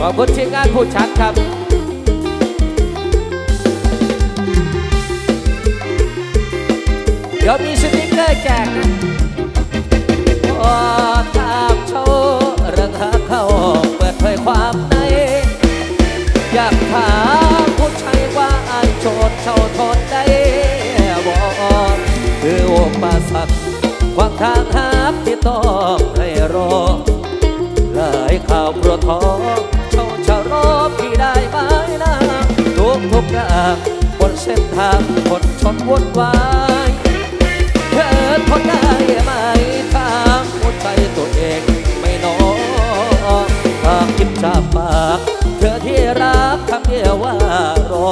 ขอบคุณทีมงานผู้ชัดครับเดี๋ยวมีสติ๊กเกอร์แจกนะพอถามโชว์เรื่องหาเข้าเปิดเผยความใน อยากถามผู้ชายว่าอายโจทย์เช่าทนได้บ่คือโอปสักขวางทางหาที่ต้องให้รอายข่าวปวดท้องเช่าชารอพี่ได้ไหมนะทุกทุกอย่างบนเส้นทางคนชนวุ่นวายเธอทนได้ไหมทางหัวใจตัวเองไม่น้องหากคิดจาปากเธอที่รักคำเดียวว่ารอ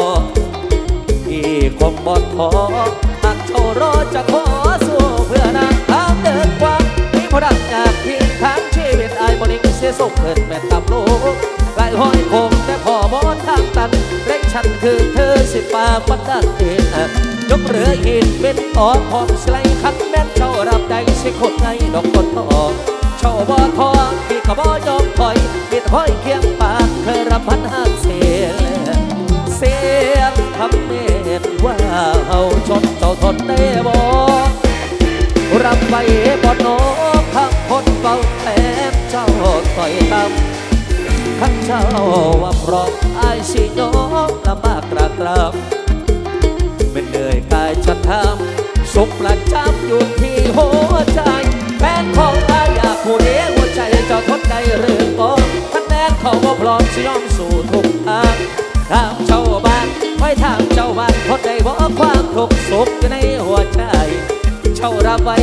พี่คงบอดขอายบริงเสียส่งเกิดแม่ตำโลกไกลห้อยคงแต่พอบอนทางตันเร่งฉันคือเธอสิปาปันดันเองยกเรือหินเป็นออกพอมสไลคันแม่นเจ้ารับได้สิคนไงดอกต้นทองเช่าบ่ทองพี่ก็บ่ยอมถอยมีแต่ห้อยเคียงปากเคยรับพันหักเสียเสียงคำเมตว่าเฮาชนเจ้าทนได้บ่รับไว้บ่โนข้าง ต่อยตำข้างเจ้าว่าเพราะอายสิยอมลำบากกรากรำเป็นเหนื่อยกายจะทำสุขประจำอยู่ที่หัวใจแฟนของอายอยากผู้เลี้ยงหัวใจเจ้าทนได้หรือบ่คะแนนเขาบ่าพร้อมสิยอมสู่ทุกทางถามเจ้าบ้านไว้ถามเจ้าบ้านคนใดบอกความทุกข์สุขอยู่ในหัวใจเจ้ารับไว้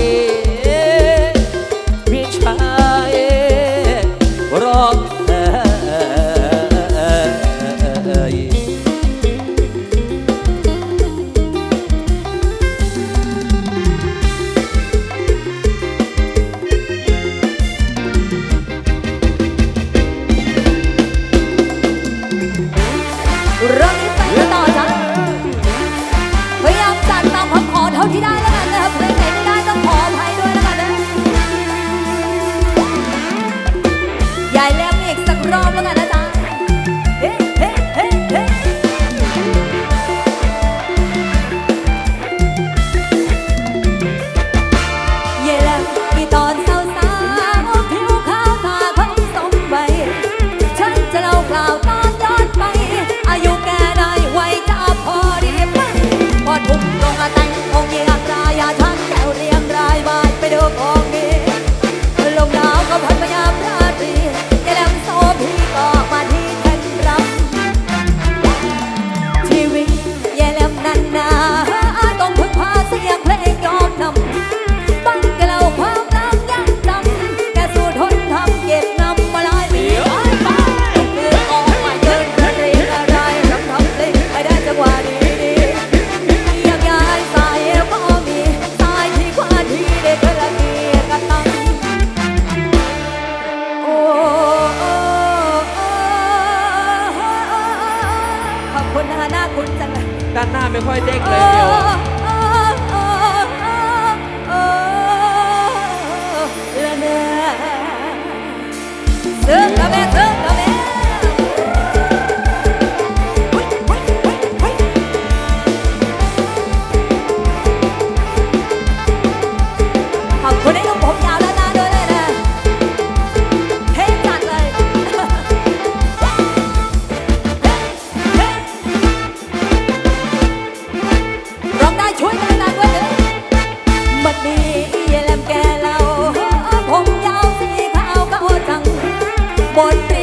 what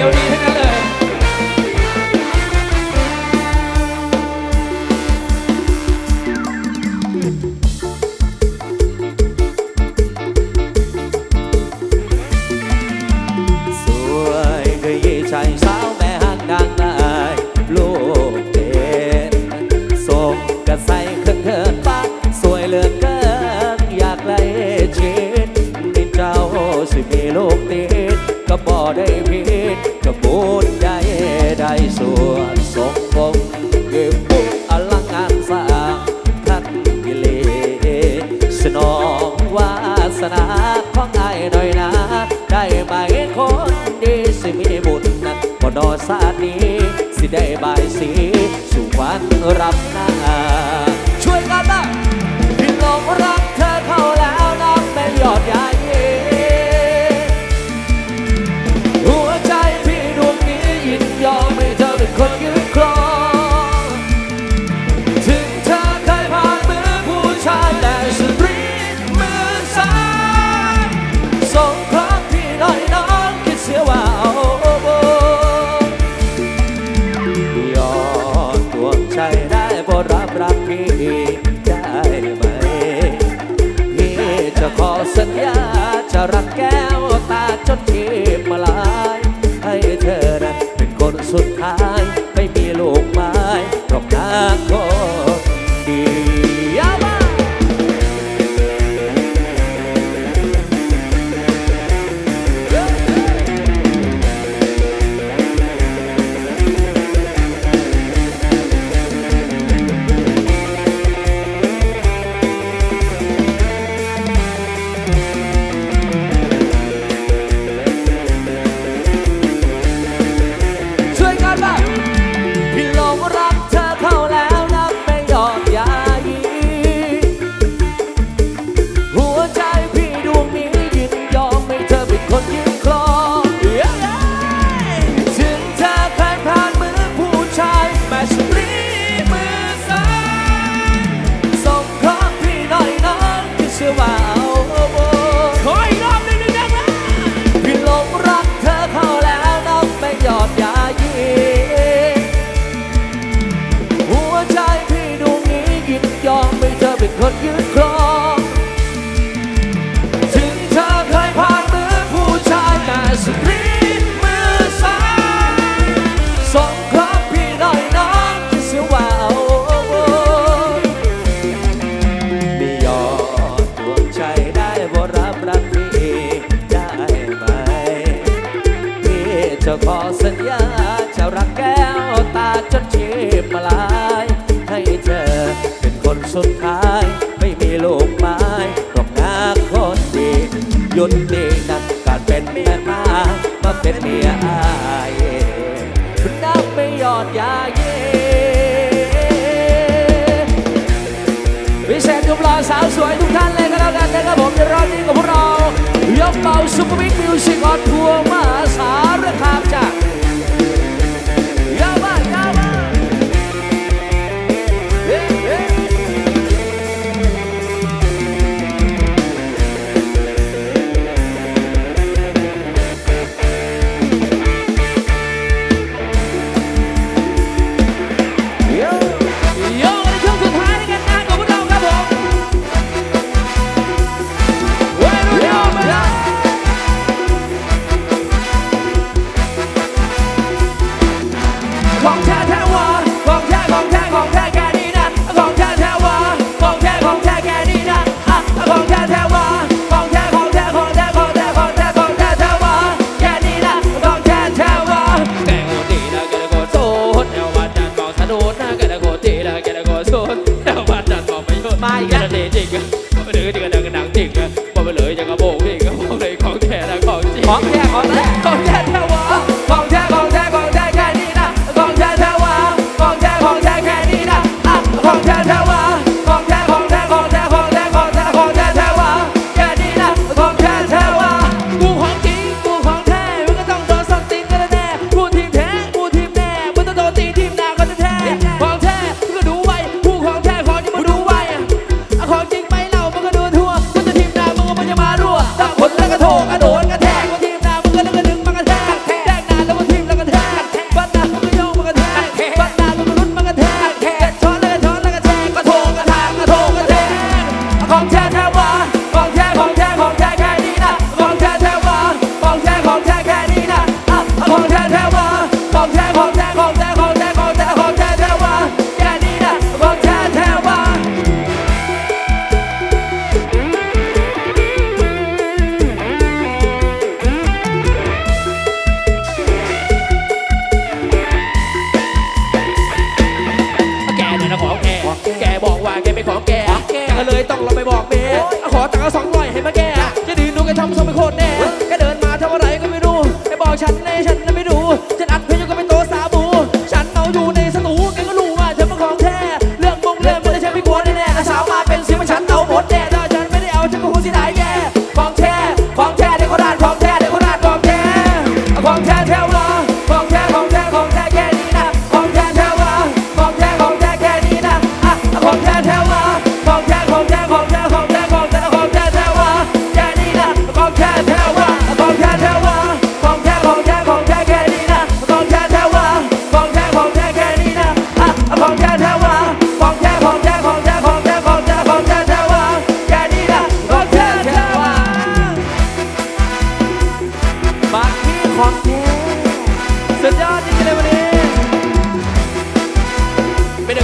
señorita. ได้ผิดกระบูดใจได้ส่วนสมพงเก็บปุ๊อลังกานสร้างทัดกิเลสนองวาสนาของไอ้หน่อยนะ ได้ไหมคนดีสิมีบุญนะบ่ดอสานี้ สิได้บายสีสุขวรรรับนา บ่รับรักพี่ได้ไหม พี่จะขอสัญญาจะรักแก้วตาจนชีพมาลาย ให้เธอเป็นคนสุดท้าย ไม่มีลูกไม้หรอกนะคนดีหยุดดีนักการเป็นเมียมามาเป็นเมียอายคุณนับไม่ยอดยาเยวิเศษทุกหล่อสาวสวยทุกท่านเล เป๋าซุปเปอร์บิ๊กมิวสิกออนทัวร์มาสารคามจาก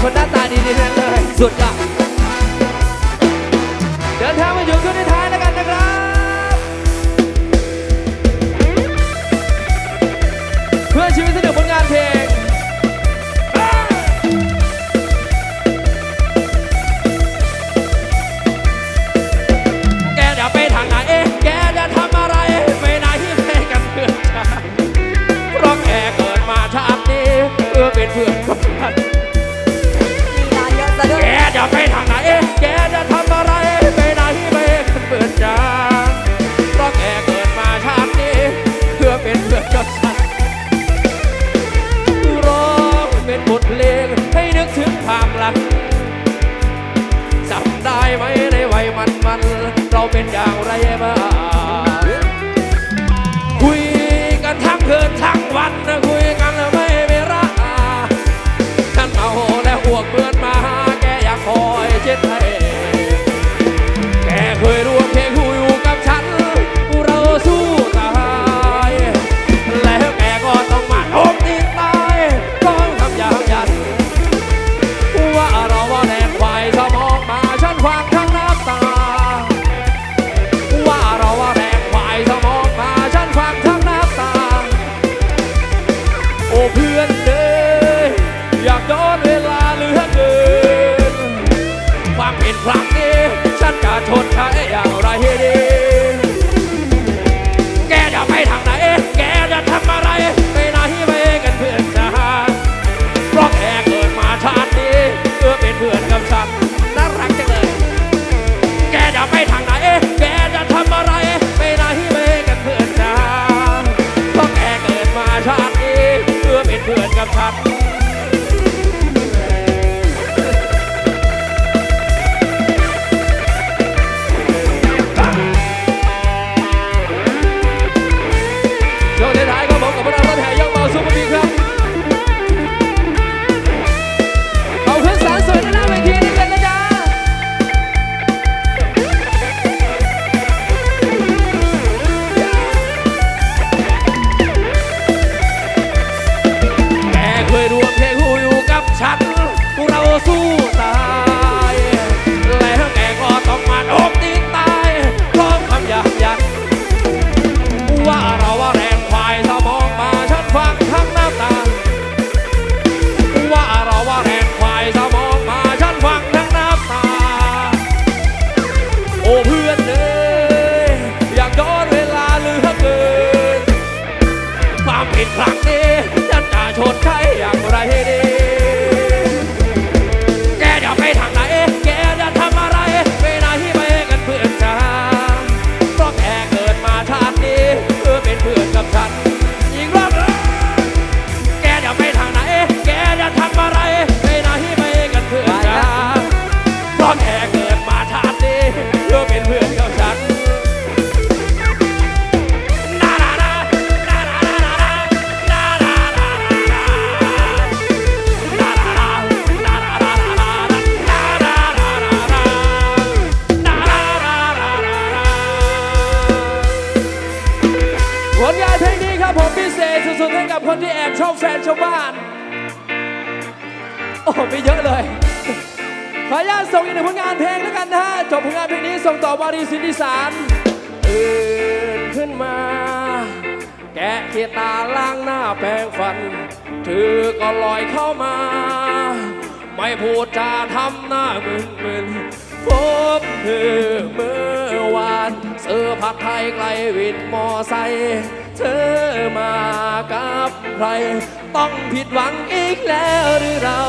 คนหน้าตาดีๆทั้งนั้นเลย สุดยอดเดินทางมาอยู่ช่ในท้ายแล้วกันนะครับ เพื่อชีวิตสนุกผลงานเพลงแกจะไปทางไหน แกจะทำอะไรไม่นายกันเพื่อนเพราะแกเกิดมาชาตินี้เพื่อเป็นเพื่อนกับ ไปทางไหนแกจะทำอะไรไปไหนไม่กันเพื่อนจ้าเพราะแกเกิดมาชาตินี้เพื่อเป็นเพื่อนกับฉัน ผลงานเพลงนี้ครับผมพิเศษสุดๆให้กับคนที่แอบชอบแฟนชาวบ้าน โอ้ไม่เยอะเลย ขออนุญาตส่งอีกหนึ่งผลงานเพลงแล้วกันนะฮะ จบผลงานเพลงนี้ส่งต่อบอดีสินดิสารอื่นขึ้นมา แกะเขียตาล้างหน้าแปรงฟัน เธอก็ลอยเข้ามา ไม่พูดจาทำหน้ามึนมึน พบเธอเมื่อวานเสื้อผักไทยไกลวินมอไซค์เธอมากับใคร ต้องผิดหวังอีกแล้วหรือเรา